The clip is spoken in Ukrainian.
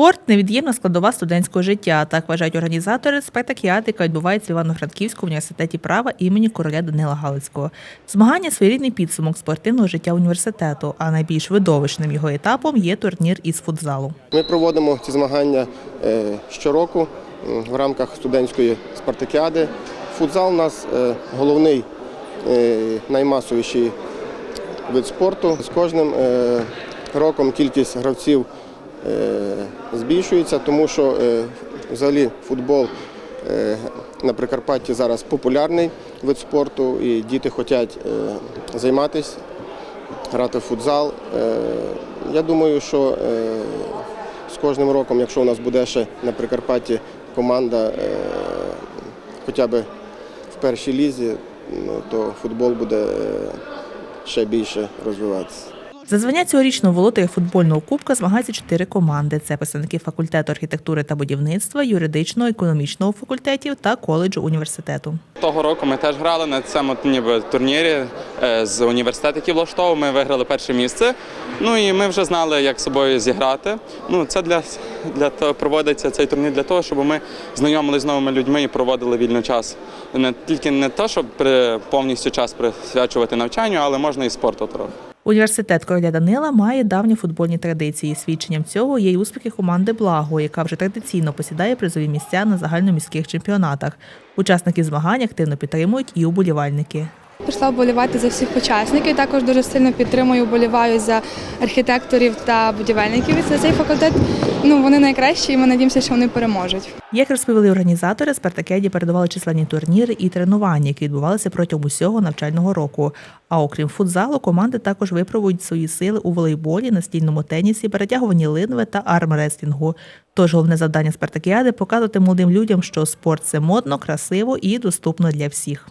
Спорт невід'ємна складова студентського життя. Так вважають організатори спартакіади, яка відбувається в Івано-Франківському університеті права імені короля Данила Галицького. Змагання своєрідний підсумок спортивного життя університету, а найбільш видовищним його етапом є турнір із футзалу. Ми проводимо ці змагання е, щороку в рамках студентської спартакіади. Футзал у нас е, головний е, наймасовіший вид спорту. З кожним роком кількість гравців збільшується, тому що е, взагалі футбол е, на Прикарпатті зараз популярний вид спорту, і діти хочуть е, займатися, грати в футзал. Е, Я думаю, що е, з кожним роком, якщо у нас буде ще на Прикарпатті команда е, хоча б в першій лізі, ну, то футбол буде е, ще більше розвиватися. За звання цьогорічного володаря футбольного кубка змагаються чотири команди. Це представники факультету архітектури та будівництва, юридичного, економічного факультетів та коледжу університету. Того року ми теж грали на цьому ніби турнірі е, з університету, який влаштовував. Ми виграли перше місце. Ну і ми вже знали, як собою зіграти. Ну це для, для того проводиться цей турнір для того, щоб ми знайомилися з новими людьми і проводили вільний час. Не тільки не те, щоб повністю час присвячувати навчанню, але можна і спорту трохи. Університет короля Данила має давні футбольні традиції. Свідченням цього є й успіхи команди Благо, яка вже традиційно посідає призові місця на загальноміських чемпіонатах. Учасники змагань активно підтримують і уболівальники. Прийшла вболівати за всіх учасників. Також дуже сильно підтримую, вболіваю за архітекторів та будівельників. За цей факультет ну вони найкращі, і ми надіємося, що вони переможуть. Як розповіли організатори, Спартакіаді передавали численні турніри і тренування, які відбувалися протягом усього навчального року. А окрім футзалу, команди також випробують свої сили у волейболі, настільному тенісі, перетягуванні линви та армреслінгу. Тож головне завдання Спартакіади показувати молодим людям, що спорт це модно, красиво і доступно для всіх.